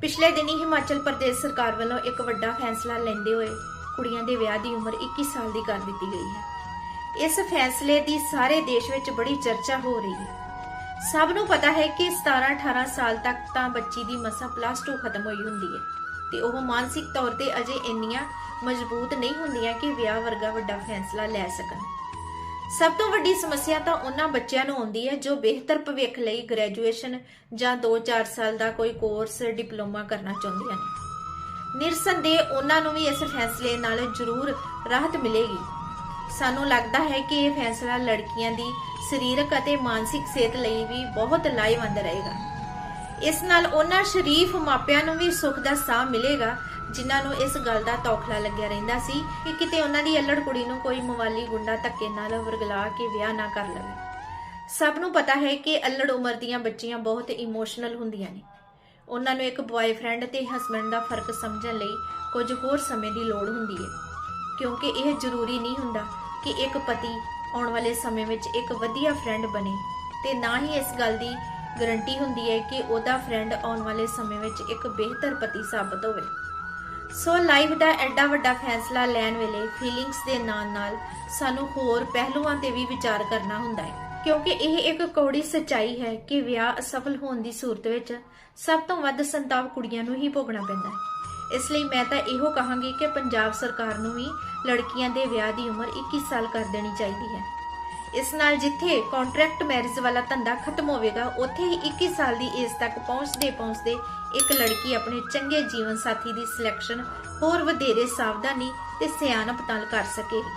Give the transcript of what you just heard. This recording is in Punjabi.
ਪਿਛਲੇ ਦਿਨੀ ਹਿਮਾਚਲ ਪ੍ਰਦੇਸ਼ ਸਰਕਾਰ ਵੱਲੋਂ ਇੱਕ ਵੱਡਾ ਫੈਸਲਾ ਲੈਂਦੇ ਹੋਏ ਕੁੜੀਆਂ ਦੇ ਵਿਆਹ ਦੀ ਉਮਰ 21 ਸਾਲ ਦੀ ਕਰ ਦਿੱਤੀ ਗਈ ਹੈ। ਇਸ ਫੈਸਲੇ ਦੀ ਸਾਰੇ ਦੇਸ਼ ਵਿੱਚ ਬੜੀ ਚਰਚਾ ਹੋ ਰਹੀ ਹੈ। ਸਭ ਨੂੰ ਪਤਾ ਹੈ ਕਿ 17 18 ਸਾਲ ਤੱਕ ਤਾਂ ਬੱਚੀ ਦੀ ਮਸਾਂ ਪਲੱਸ 2 ਖਤਮ ਹੋਈ ਹੁੰਦੀ ਹੈ ਤੇ ਉਹ ਮਾਨਸਿਕ ਤੌਰ ਤੇ ਅਜੇ ਇੰਨੀਆਂ ਮਜ਼ਬੂਤ ਨਹੀਂ ਹੁੰਦੀਆਂ ਕਿ ਵਿਆਹ ਵਰਗਾ ਵੱਡਾ ਫੈਸਲਾ ਲੈ ਸਕਣ। ਸਭ ਤੋਂ ਵੱਡੀ ਸਮੱਸਿਆ ਤਾਂ ਉਹਨਾਂ ਬੱਚਿਆਂ ਨੂੰ ਆਉਂਦੀ ਹੈ ਜੋ ਬਿਹਤਰ ਭਵਿੱਖ ਲਈ ਗ੍ਰੈਜੂਏਸ਼ਨ ਜਾਂ 2-4 ਸਾਲ ਦਾ ਕੋਈ ਕੋਰਸ ਡਿਪਲੋਮਾ ਕਰਨਾ ਚਾਹੁੰਦੀਆਂ ਨੇ। ਨਿਰਸੰਦੇਹ ਉਹਨਾਂ ਨੂੰ ਵੀ ਇਸ ਫੈਸਲੇ ਨਾਲ ਜ਼ਰੂਰ ਰਾਹਤ ਮਿਲੇਗੀ। ਸਾਨੂੰ ਲੱਗਦਾ ਹੈ ਕਿ ਇਹ ਫੈਸਲਾ ਲੜਕੀਆਂ ਦੀ ਸਰੀਰਕ ਅਤੇ ਮਾਨਸਿਕ ਸਿਹਤ ਲਈ ਵੀ ਬਹੁਤ ਲਾਹੇਵੰਦ ਰਹੇਗਾ। ਇਸ ਨਾਲ ਉਹਨਾਂ ਸ਼ਰੀਫ ਮਾਪਿਆਂ ਨੂੰ ਵੀ ਸੁੱਖ ਦਾ ਸਾਹ ਮਿਲੇਗਾ ਜਿਨ੍ਹਾਂ ਨੂੰ ਇਸ ਗੱਲ ਦਾ ਤੌਖਲਾ ਲੱਗਿਆ ਰਹਿੰਦਾ ਸੀ ਕਿ ਕਿਤੇ ਉਹਨਾਂ ਦੀ ਅਲੜ ਕੁੜੀ ਨੂੰ ਕੋਈ ਮਵਾਲੀ ਗੁੰਡਾ ਧੱਕੇ ਨਾਲ ਵਰਗਲਾ ਕੇ ਵਿਆਹ ਨਾ ਕਰ ਲਵੇ। ਸਭ ਨੂੰ ਪਤਾ ਹੈ ਕਿ ਅਲੜ ਉਮਰ ਦੀਆਂ ਬੱਚੀਆਂ ਬਹੁਤ ਇਮੋਸ਼ਨਲ ਹੁੰਦੀਆਂ ਨੇ। ਉਹਨਾਂ ਨੂੰ ਇੱਕ ਬॉयਫ੍ਰੈਂਡ ਤੇ ਹਸਬੰਡ ਦਾ ਫ਼ਰਕ ਸਮਝਣ ਲਈ ਕੁਝ ਹੋਰ ਸਮੇਂ ਦੀ ਲੋੜ ਹੁੰਦੀ ਹੈ। ਕਿਉਂਕਿ ਇਹ ਜ਼ਰੂਰੀ ਨਹੀਂ ਹੁੰਦਾ ਕਿ ਇੱਕ ਪਤੀ ਆਉਣ ਵਾਲੇ ਸਮੇਂ ਵਿੱਚ ਇੱਕ ਵਧੀਆ ਫਰੈਂਡ ਬਣੇ ਤੇ ਨਾ ਹੀ ਇਸ ਗੱਲ ਦੀ ਗਾਰੰਟੀ ਹੁੰਦੀ ਹੈ ਕਿ ਉਹਦਾ ਫਰੈਂਡ ਆਉਣ ਵਾਲੇ ਸਮੇਂ ਵਿੱਚ ਇੱਕ ਬਿਹਤਰ ਪਤੀ ਸਾਬਤ ਹੋਵੇ। ਸੋ ਲਾਈਫ ਦਾ ਐਡਾ ਵੱਡਾ ਫੈਸਲਾ ਲੈਣ ਵੇਲੇ ਫੀਲਿੰਗਸ ਦੇ ਨਾਲ-ਨਾਲ ਸਾਨੂੰ ਹੋਰ ਪਹਿਲੂਆਂ ਤੇ ਵੀ ਵਿਚਾਰ ਕਰਨਾ ਹੁੰਦਾ ਹੈ। ਕਿਉਂਕਿ ਇਹ ਇੱਕ ਕੌੜੀ ਸੱਚਾਈ ਹੈ ਕਿ ਵਿਆਹ ਅਸਫਲ ਹੋਣ ਦੀ ਸੂਰਤ ਵਿੱਚ ਸਭ ਤੋਂ ਵੱਧ ਸੰਤਾਪ ਕੁੜੀਆਂ ਨੂੰ ਹੀ ਭੋਗਣਾ ਪੈਂਦਾ ਹੈ। ਇਸ ਲਈ ਮੈਂ ਤਾਂ ਇਹੋ ਕਹਾਂਗੀ ਕਿ ਪੰਜਾਬ ਸਰਕਾਰ ਨੂੰ ਵੀ ਲੜਕੀਆਂ ਦੇ ਵਿਆਹ ਦੀ ਉਮਰ 21 ਸਾਲ ਕਰ ਦੇਣੀ ਚਾਹੀਦੀ ਹੈ। ਇਸ ਨਾਲ ਜਿੱਥੇ ਕੰਟਰੈਕਟ ਮੈਰਿਜ ਵਾਲਾ ਧੰਦਾ ਖਤਮ ਹੋਵੇਗਾ, ਉੱਥੇ ਹੀ 21 ਸਾਲ ਦੀ ਏਜ ਤੱਕ ਪਹੁੰਚਦੇ ਪਹੁੰਚਦੇ ਇੱਕ ਲੜਕੀ ਆਪਣੇ ਚੰਗੇ ਜੀਵਨ ਸਾਥੀ ਦੀ ਸਿਲੈਕਸ਼ਨ ਹੋਰ ਵਧੇਰੇ ਸਾਵਧਾਨੀ ਤੇ ਸਿਆਣਪ ਨਾਲ ਕਰ ਸਕੇਗੀ